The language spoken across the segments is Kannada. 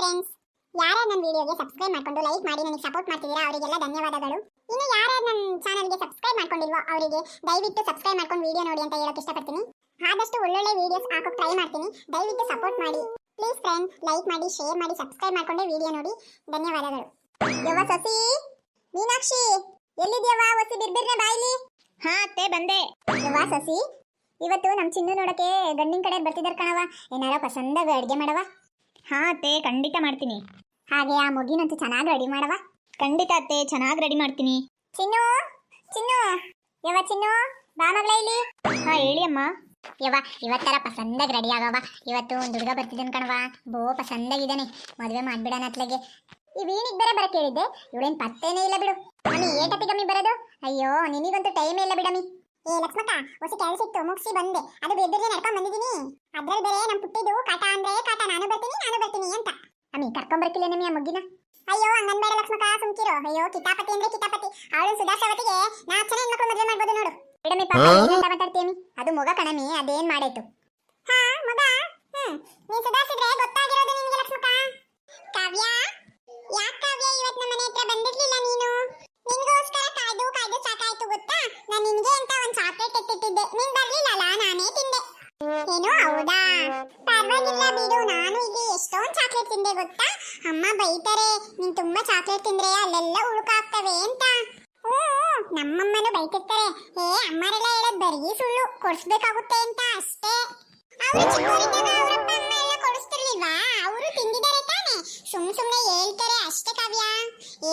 ಫ್ರೆಂಡ್ಸ್ ಯಾರು ನನ್ನ ವಿಡಿಯೋಗೆ ಸಬ್ಸ್ಕ್ರೈಬ್ ಮಾಡ್ಕೊಂಡು ಲೈಕ್ ಮಾಡಿ ನನಗೆ ಸಪೋರ್ಟ್ ಮಾಡ್ತಿದ್ದೀರಾ ಅವರಿಗೆಲ್ಲ ಧನ್ಯವಾದಗಳು. ಇನ್ನು ಯಾರು ನನ್ನ ಚಾನಲ್ಗೆ ಸಬ್ಸ್ಕ್ರೈಬ್ ಮಾಡ್ಕೊಂಡಿಲ್ವೋ ಅವರಿಗೆ ದಯವಿಟ್ಟು ಸಬ್ಸ್ಕ್ರೈಬ್ ಮಾಡ್ಕೊಂಡು ವಿಡಿಯೋ ನೋಡಿ ಅಂತ ಹೇಳೋಕೆ ಇಷ್ಟಪಡ್ತೀನಿ. ಆದಷ್ಟು ಒಳ್ಳೊಳ್ಳೆ ವಿಡಿಯೋಸ್ ಹಾಕೋಕೆ ಟ್ರೈ ಮಾಡ್ತೀನಿ. ದಯವಿಟ್ಟು ಸಪೋರ್ಟ್ ಮಾಡಿ. ಪ್ಲೀಸ್ ಫ್ರೆಂಡ್ ಲೈಕ್ ಮಾಡಿ ಶೇರ್ ಮಾಡಿ ಸಬ್ಸ್ಕ್ರೈಬ್ ಮಾಡ್ಕೊಂಡೆ ವಿಡಿಯೋ ನೋಡಿ. ಧನ್ಯವಾದಗಳು. ಯವ್ವ ಸಸಿ ಮೀನಾಕ್ಷಿ ಎಲ್ಲಿದ್ಯವ್ವ ಒಸಿ ಬಿರ್ಬಿರ್ನೆ ಬಾಯಿಲಿ? ಹಾ ಅತ್ತೆ ಬಂದೆ. ಯವ್ವ ಸಸಿ ಇವತ್ತು ನಮ್ಮ ಚಿನ್ನು ನೋಡಕ್ಕೆ ಗಂಡಿನ ಕಡೆ ಬರ್ತಿದ್ದಾರೆ ಕಣವ ಏನಾರ ಪಸಂದಾಗ ಅಡುಗೆ ಮಾಡವ ಹಾ ಅತ್ತೆ, ಖಂಡಿತ ಮಾಡ್ತೀನಿ. ಹಾಗೆ ಆ ಮಗಿನಂತೂ ಚೆನ್ನಾಗಿ ರೆಡಿ ಮಾಡವ ಖಂಡಿತ ಅತ್ತೆ, ಚೆನ್ನಾಗಿ ರೆಡಿ ಮಾಡ್ತೀನಿ. ಚಿನ್ನು ಚಿನ್ನು. ಯವ ಚಿನ್ನು, ಬಾ ಮಗಳ ಇಲ್ಲಿ. ಹಾ, ಹೇಳಿ ಅಮ್ಮ. ಯವ ಇವತ್ತರ ಪಸಂದಾಗಿ ರೆಡಿ ಆಗವ ಇವತ್ತು ಒಂದು ಹುಡುಗ ಬರ್ತಿದ್ದಾನೆ ಕಣವ ಬೋ, ಪಸಂದಾಗಿದ್ದಾನೆ. ಮದುವೆ ಮಾಡ್ಬಿಡಣ ಅತ್ಲಗೆ. ಈ ವೀಣಿಗೆ ಬೇರೆ ಬರಕ್ಕೆ ಹೇಳಿದ್ದೆ. ಇವಳೇನು ಪತ್ತೇನೇ ಇಲ್ಲ ಬಿಡು. ಮಮ್ಮಿ ಏಟತ್ತಿಗಮ್ಮಿ ಬರೋದು? ಅಯ್ಯೋ, ನಿನಗಂತೂ ಟೈಮ್ ಇಲ್ಲ ಬಿಡಮ್ಮಿ. ಏ, ಲಕ್ಷ್ಮಕ್ಕ ಹೊಸ ಕೆಲಸ ಇತ್ತು ಮುಗಿಸಿ ಬಂದೆ. ಅದು ಬೆದ್ದರಿಗೆ ನಡ್ಕೊಂಡು ಬಂದಿದ್ದೀನಿ. ಅದ್ರಲ್ಲಿ ಬೇರೆ ನಮ್ಮ ಪುಟ್ಟಿದ್ದು ಕಾಟ ಅಂದ್ರೆ ಕಾಟ. ನಾನು ಬರ್ತೀನಿ ಅಮ್ಮಿ ಕರ್ಕೊಂಡ್ ಬರ್ಕಿಲ್ಲ ನಮ್ಮಿ ಆ ಮುಗ್ಗಿನ? ಅಯ್ಯೋ ಹಂಗನ್ ಬೇಡ ಲಕ್ಷ್ಮಕ್ಕ ಸುಮ್ಕಿರೋ. ಅಯ್ಯೋ ಕಿತಾಪತಿ ಅಂದ್ರೆ ಕಿತಾಪತಿ. ಅವಳು ಸುಧಾಸವತಿಗೆ ನಾ ಚೆನ್ನಾಗಿ ಹೆಣ್ಮಕ್ಳು ಮದುವೆ ಮಾಡ್ಬೋದು ನೋಡು. ಬಿಡಮಿ ಪಾಪ ಏನಂತ ನೀ ಅದು ಮಗ ಕಣಮಿ ಅದೇನ್ ಮಾಡಾಯ್ತು ಹಾ ಮಗ. ಹ್ಮ್. ನೀನ್ ಸುಧಾರಿಸಿದ್ರೆ ಗೊತ್ತಾಗಿರೋದು ನಿನ್ಗೆ ಲಕ್ಷ್ಮಕ ಕಾವ್ಯ? ಯಾಕ ಕಾವ್ಯ ಇವತ್ ನಮ್ಮ ಮನೆ ಹತ್ರ ಬಂದಿರ್ಲಿಲ್ಲ ನೀನು? ನಿನ್ಗೋಸ್ಕರ ಕಾಯ್ದು ಕಾಯ್ದು ಸಾಕಾಯ್ತು ಗೊತ್ತಾ? ನಾನ್ ನಿನ್ಗೆ ಅಂತ ಒಂದ್ ಚಾಕ್ಲೇಟ್ ಅಮ್ಮ ಬೈತಾರೆ ನೀನ್ ತುಂಬಾ ಚಾಕ್ಲೇಟ್ ತಿಂದ್ರೆ ಅಲ್ಲೆಲ್ಲ ಉಳುಕಾಗ್ತವೆ ಅಂತ. ಓ ನಮ್ಮಮ್ಮನೂ ಬೈತಿರ್ತಾರೆ. ಏ ಅಮ್ಮರೆಲ್ಲ ಹೇಳೋದ್ ಬರೀ ಸುಳ್ಳು ಕೊಡಿಸ್ಬೇಕಾಗುತ್ತೆ ಅಂತ ಅಷ್ಟೇ. ಅವ್ರು ಚಿಕ್ಕವರಿದ್ದಾಗ ಅವ್ರಪ್ಪ ಅಮ್ಮ ಎಲ್ಲ ಕೊಡಿಸ್ತಿರ್ಲಿಲ್ವಾ? ಅವರು ತಿಂದಿದ್ದಾರೆ ತಾನೆ. ಸುಮ್ ಸುಮ್ನೆ ಹೇಳ್ತಾರೆ ಅಷ್ಟೇ ಕಾವ್ಯ.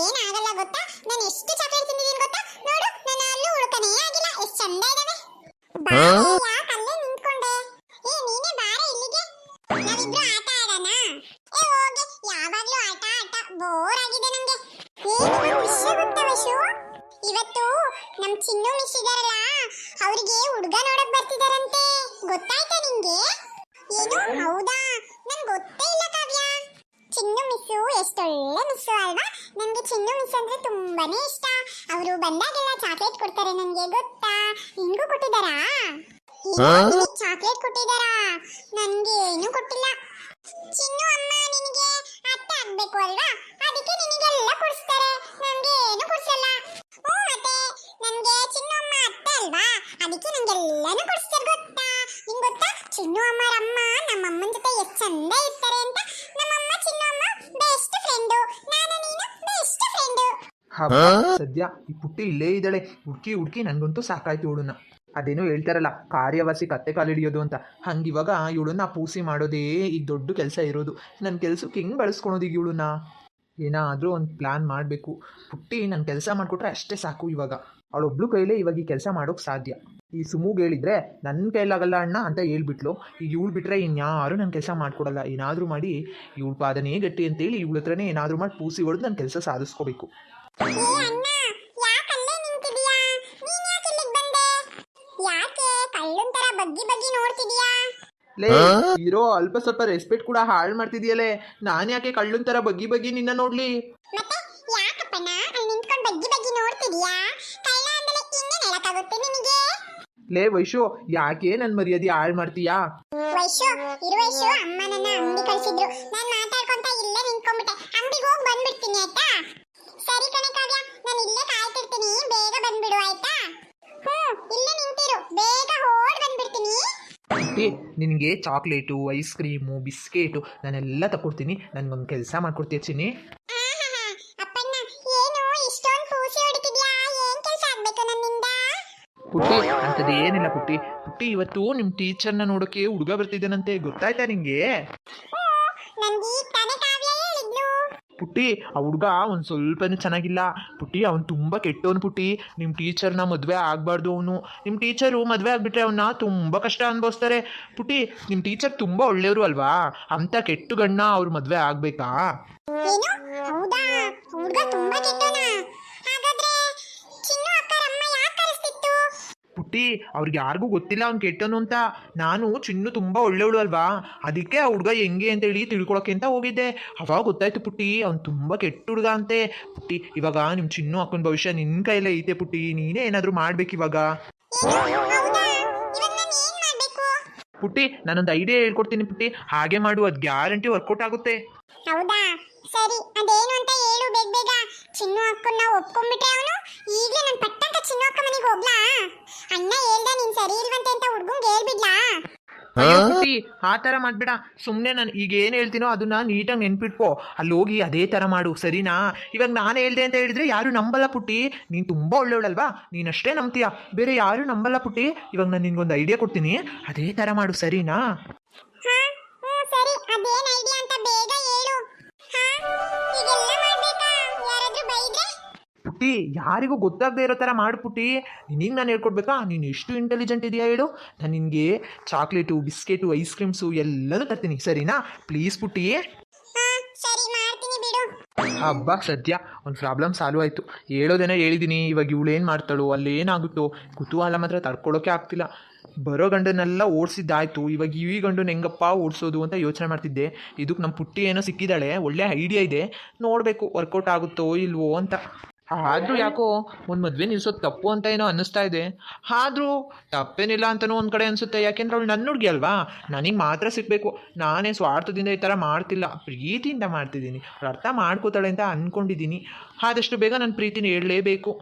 ಏನಾಗಲ್ಲ ಗೊತ್ತಾ? ನಾನು ಎಷ್ಟು ಚಾಕ್ಲೇಟ್ ತಿಂದಿದ್ದೀನಿ ಗೊತ್ತಾ? ನೋಡು ನಾನು ಅಲ್ಲೂ ಉಳ್ಕನೇ ಆಗಿಲ್ಲ. ಎಷ್ಟು ಚಂದ ಇದಾವೆ. ಎಷ್ಟೊಳ್ಳೆ ಮಿಸ್ಸು ಅಲ್ವಾ? ನನಗೆ ಚಿನ್ನು ಮಿಸ್ ಅಂದ್ರೆ ತುಂಬಾನೇ ಇಷ್ಟ. ಅವರು ಬಂದಾಗೆಲ್ಲ ಚಾಕ್ಲೇಟ್ ಕೊಡ್ತಾರೆ ನನಗೆ ಗೊತ್ತಾ? ನಿನ್ಗೂ ಕೊಟ್ಟಿದ್ದಾರಾ? ಚಾಕ್ಲೇಟ್ ಕೊಟ್ಟಿದ್ದಾರಾ? ನನ್ಗೆ ಏನು ಕೊಟ್ಟಿಲ್ಲ. ಚಿನ್ನು ಅಮ್ಮ ನಿನಗೆ ಅತ್ತೆ ಆಗ್ಬೇಕು ಅಲ್ವಾ? ಅದಕ್ಕೆ ನಿನಗೆಲ್ಲ ಕೊಡಿಸ್ತಾರೆ. ನನ್ಗೆ ಏನು ಕೊಡ್ಸಲ್ಲ. ಹಬ್ಬ ಸದ್ಯ ಈ ಪುಟ್ಟಿ ಇಲ್ಲೇ ಇದ್ದಾಳೆ. ಹುಡ್ಕಿ ಹುಡ್ಕಿ ನನಗಂತೂ ಸಾಕಾಯ್ತು ಇವಳನ್ನ. ಅದೇನೋ ಹೇಳ್ತಾರಲ್ಲ ಕಾರ್ಯವಾಸಿ ಕತ್ತೆ ಕಾಲಿಡಿಯೋದು ಅಂತ. ಹಂಗೆ ಇವಾಗ ಇವಳನ್ನ ಪೂಸಿ ಮಾಡೋದೇ ಈಗ ದೊಡ್ಡ ಕೆಲಸ ಇರೋದು. ನನ್ನ ಕೆಲ್ಸಕ್ಕೆ ಹೆಂಗೆ ಬಳಸ್ಕೊಳೋದು ಈಗ ಇವಳನ್ನ? ಏನಾದರೂ ಒಂದು ಪ್ಲ್ಯಾನ್ ಮಾಡಬೇಕು. ಪುಟ್ಟಿ ನನ್ನ ಕೆಲಸ ಮಾಡಿಕೊಟ್ರೆ ಅಷ್ಟೇ ಸಾಕು ಇವಾಗ. ಅವಳೊಬ್ಳು ಕೈಲೇ ಇವಾಗ ಈ ಕೆಲಸ ಮಾಡೋಕೆ ಸಾಧ್ಯ. ಈ ಸುಮೂಗ್ ಹೇಳಿದ್ರೆ ನನ್ನ ಕೈಲಾಗಲ್ಲ ಅಣ್ಣ ಅಂತ ಹೇಳ್ಬಿಟ್ಲು. ಈಗ ಇವಳು ಬಿಟ್ರೆ ಇನ್ಯಾರು ನನ್ನ ಕೆಲಸ ಮಾಡ್ಕೊಡಲ್ಲ. ಏನಾದರೂ ಮಾಡಿ ಇವಳು ಪಾದನೇ ಗಟ್ಟಿ ಅಂತೇಳಿ ಇವಳ ಹತ್ರನೇ ಏನಾದರೂ ಮಾಡಿ ಪೂಸಿ ಹೊಡೆದು ನನ್ನ ಕೆಲಸ ಸಾಧಿಸ್ಕೋಬೇಕು. ಏ ಅಣ್ಣ ಯಾಕೆ ಅಲ್ಲೇ ನಿಂತಿದೀಯಾ ನೀನ್ ಯಾಕೆ ಇಲ್ಲಿಗೆ ಬಂದೆ? ಯಾಕೆ ಕಳ್ಳನ್ ತರ ಬಗ್ಗಿ ಬಗ್ಗಿ ನೋಡ್ತಿದೀಯಾ ಲೇ ಇರೋ ಅಲ್ಪ ಸ್ವಲ್ಪ ರೆಸ್ಪೆಕ್ಟ್ ಕೂಡ ಹಾಳು ಮಾಡ್ತಿದ್ಯಲೇ ನಾನು ಯಾಕೆ ಕಳ್ಳನ್ ತರ ಬಗ್ಗಿ ಬಗ್ಗಿ ನಿನ್ನ ನೋಡ್ಲಿ? ಮತ್ತೆ ಯಾಕಪ್ಪಣ್ಣ ಅಲ್ಲಿ ನಿಂತ್ಕೊಂಡು ಬಗ್ಗಿ ಬಗ್ಗಿ ನೋಡ್ತಿದೀಯಾ ಕಳ್ಳ ಅಂದ್ರೆ ಇನ್ನೇನ್ ಹೇಳಕ್ಕಾಗುತ್ತೆ ನಿನಗೆ? ಲೇ ವೈಶು ಯಾಕೆ ನನ್ ಮರ್ಯಾದೆ ಹಾಳು ಮಾಡ್ತೀಯಾ? ವೈಶು ಇರು ವೈಶು ಅಮ್ಮ ನನ್ನ ಅಂಗಡಿ ಕಳಿಸಿದ್ರು. ನಾನು ಮಾತಾಡ್ಕೊಂತ ಇಲ್ಲೇ ನಿಂತ್ಕೊಂಡ್ಬಿಟ್ಟೆ. ಅಂಗಡಿಗೆ ಹೋಗಿ ಬಂದ್ಬಿಡ್ತೀನಿ ಆಯ್ತಾ ಸರಿ ಕಣೆ ಕಾವ್ಯ ನಾನು ಇಲ್ಲೇ ಕಾಯ್ತಿರ್ತೀನಿ ಬೇಗ ಬಂದ್ಬಿಡು ಆಯ್ತಾ ಹ್ಮ್ ಇಲ್ಲೇ ನಿಂತಿರು ಬೇಗ ಓಡ್ ಬಂದ್ಬಿಡ್ತೀನಿ ಪುಟ್ಟಿ ನಿನಗೆ ಚಾಕ್ಲೇಟು ಐಸ್ ಕ್ರೀಮು ಬಿಸ್ಕೆಟು ನಾನೆಲ್ಲ ತಗೊಡ್ತೀನಿ ನನಗೊಂದು ಕೆಲಸ ಮಾಡ್ಕೊಡ್ತೀಯ ಚಿನ್ನಿ? ಪುಟ್ಟಿ ಅಂಥದ್ದು ಏನಿಲ್ಲ ಪುಟ್ಟಿ. ಪುಟ್ಟಿ ಇವತ್ತು ನಿಮ್ಮ ಟೀಚರ್ನ ನೋಡೋಕೆ ಹುಡುಗ ಬರ್ತಿದ್ದಾನಂತೆ. ಗೊತ್ತಾಯ್ತಾ ನಿಂಗೆ ಹ್ಞೂ ನನ್ಗೆ ಈಗ ತಾನೇ ಕಾವ್ಯ ಹೇಳಿದ್ಲು ಪುಟ್ಟಿ, ಆ ಹುಡುಗ ಒಂದು ಸ್ವಲ್ಪನೂ ಚೆನ್ನಾಗಿಲ್ಲ. ಪುಟ್ಟಿ, ಅವ್ನು ತುಂಬ ಕೆಟ್ಟವನು ಪುಟ್ಟಿ. ನಿಮ್ಮ ಟೀಚರ್ನ ಮದುವೆ ಆಗಬಾರ್ದು ಅವನು. ನಿಮ್ಮ ಟೀಚರು ಮದುವೆ ಆಗಿಬಿಟ್ರೆ ಅವನ್ನ ತುಂಬ ಕಷ್ಟ ಅನುಭವಿಸ್ತಾರೆ. ಪುಟ್ಟಿ ನಿಮ್ಮ ಟೀಚರ್ ತುಂಬ ಒಳ್ಳೆಯವರು ಅಲ್ವಾ? ಅಂಥ ಕೆಟ್ಟು ಗಣ್ಣ ಅವ್ರ ಮದುವೆ ಆಗಬೇಕಾ? ಪುಟ್ಟಿ ಅವ್ರಿಗೆ ಯಾರಿಗೂ ಗೊತ್ತಿಲ್ಲ ಅವ್ನು ಕೆಟ್ಟನು ಅಂತ, ನಾನು ಚಿನ್ನು ತುಂಬ ಒಳ್ಳೆವಳು ಅಲ್ವಾ? ಅದಕ್ಕೆ ಆ ಹುಡುಗ ಹೆಂಗೆ ಅಂತೇಳಿ ತಿಳ್ಕೊಳಕ್ಕೆ ಅಂತ ಹೋಗಿದ್ದೆ. ಅವಾಗ ಗೊತ್ತಾಯ್ತು ಪುಟ್ಟಿ, ಅವ್ನು ತುಂಬ ಕೆಟ್ಟ ಹುಡುಗ ಅಂತೆ. ಪುಟ್ಟಿ, ಇವಾಗ ನಿಮ್ಮ ಚಿನ್ನು ಅಕ್ಕನ ಭವಿಷ್ಯ ನಿನ್ನ ಕೈಲೇ ಐತೆ ಪುಟ್ಟಿ, ನೀನೇ ಏನಾದರೂ ಮಾಡ್ಬೇಕು ಇವಾಗ? ಹೌದಾ ಇವಾಗ ನಾನು ಏನ್ ಮಾಡ್ಬೇಕು ಪುಟ್ಟಿ, ನಾನೊಂದು ಐಡಿಯಾ ಹೇಳ್ಕೊಡ್ತೀನಿ ಪುಟ್ಟಿ. ಹಾಗೆ ಮಾಡು, ಅದು ಗ್ಯಾರಂಟಿ ವರ್ಕೌಟ್ ಆಗುತ್ತೆ. ಸರಿ ಅದೇನು ಅಂತ ಹೇಳು ಬೇಗ ಬೇಗ. ಚಿನ್ನು ಅಕ್ಕನ್ನ ಒಪ್ಕೊಂಡ್ಬಿಟ್ರೆ ಅವನು? ಈಗಲೇ ನಾನು ಪಟ್ಟಂತ ಚಿನ್ನು ಅಕ್ಕ ಮನೆಗೆ ಹೋಗ್ಲಾ? ಅಣ್ಣ ಹೇಳ್ದ ನೀನ್ ಸರಿ ಇಲ್ವಂತೆ ಅಂತ ಹುಡ್ಗಂಗೆ ಹೇಳ್ಬಿಡ್ಲಾ? ಪುಟ್ಟಿ ಆ ಥರ ಮಾಡ್ಬೇಡ. ಸುಮ್ಮನೆ ನಾನು ಈಗ ಏನು ಹೇಳ್ತೀನೋ ಅದನ್ನ ನೀಟಾಗಿ ನೆನ್ಪಿಟ್ಕೋ. ಅಲ್ಲಿ ಹೋಗಿ ಅದೇ ಥರ ಮಾಡು ಸರಿನಾ? ಇವಾಗ ನಾನು ಹೇಳ್ದೆ ಅಂತ ಹೇಳಿದ್ರೆ ಯಾರು ನಂಬಲ್ಲ ಪುಟ್ಟಿ. ನೀನು ತುಂಬ ಒಳ್ಳೆಯವಳಲ್ವಾ ಅಷ್ಟೇ ನಂಬ್ತೀಯ? ಬೇರೆ ಯಾರು ನಂಬಲ್ಲ ಪುಟ್ಟಿ. ಇವಾಗ ನಾನು ನಿನ್ಗೊಂದು ಐಡಿಯಾ ಕೊಡ್ತೀನಿ. ಅದೇ ಥರ ಮಾಡು ಸರಿನಾ? ಪುಟ್ಟಿ ಯಾರಿಗೂ ಗೊತ್ತಾಗದೇ ಇರೋ ಥರ ಮಾಡಿ ಪುಟ್ಟಿ ನಿನಗೆ ನಾನು ಹೇಳ್ಕೊಡ್ಬೇಕಾ? ನೀನು ಎಷ್ಟು ಇಂಟೆಲಿಜೆಂಟ್ ಇದೆಯಾ ಹೇಳು? ನಾನು ನಿನಗೆ ಚಾಕ್ಲೇಟು ಬಿಸ್ಕೆಟು ಐಸ್ ಕ್ರೀಮ್ಸು ಎಲ್ಲನೂ ತರ್ತೀನಿ ಸರಿನಾ? ಪ್ಲೀಸ್ ಪುಟ್ಟಿ. ಹಬ್ಬ ಸದ್ಯ ಒಂದು ಪ್ರಾಬ್ಲಮ್ ಸಾಲ್ವ್ ಆಯಿತು. ಹೇಳೋದೇನೋ ಹೇಳಿದ್ದೀನಿ ಇವಾಗ ಇವಳು ಏನು ಮಾಡ್ತಾಳೋ ಅಲ್ಲಿ ಏನಾಗುತ್ತೋ ಕುತೂಹಲ ಮಾತ್ರ ತಡ್ಕೊಳ್ಳೋಕೆ ಆಗ್ತಿಲ್ಲ. ಬರೋ ಗಂಡನ್ನೆಲ್ಲ ಓಡಿಸಿದ್ದಾಯ್ತು ಇವಾಗ ಈ ಗಂಡನ ಹೆಂಗಪ್ಪ ಓಡಿಸೋದು ಅಂತ ಯೋಚನೆ ಮಾಡ್ತಿದ್ದೆ. ಇದಕ್ಕೆ ನಮ್ಮ ಪುಟ್ಟಿ ಏನೋ ಸಿಕ್ಕಿದ್ದಾಳೆ ಒಳ್ಳೆ ಐಡಿಯಾ ಇದೆ. ನೋಡಬೇಕು ವರ್ಕೌಟ್ ಆಗುತ್ತೋ ಇಲ್ವೋ ಅಂತ. ಆದರೂ ಯಾಕೋ ಒಂದು ಮದ್ವೆ ನಿಲ್ಸೋದು ತಪ್ಪು ಅಂತ ಏನೋ ಅನ್ನಿಸ್ತಾ ಇದೆ. ಆದ್ರೂ ತಪ್ಪೇನಿಲ್ಲ ಅಂತಲೂ ಒಂದು ಕಡೆ ಅನಿಸುತ್ತೆ. ಯಾಕೆಂದ್ರೆ ಅವಳು ನನ್ನ ಹುಡುಗಿ ಅಲ್ವಾ? ನನಗೆ ಮಾತ್ರ ಸಿಗಬೇಕು. ನಾನೇ ಸ್ವಾರ್ಥದಿಂದ ಈ ಥರ ಮಾಡ್ತಿಲ್ಲ. ಪ್ರೀತಿಯಿಂದ ಮಾಡ್ತಿದ್ದೀನಿ. ಅವ್ಳು ಅರ್ಥ ಮಾಡ್ಕೋತಾಳೆ ಅಂತ ಅಂದ್ಕೊಂಡಿದ್ದೀನಿ ಆದಷ್ಟು ಬೇಗ ನನ್ನ ಪ್ರೀತಿನ ಹೇಳಲೇಬೇಕು.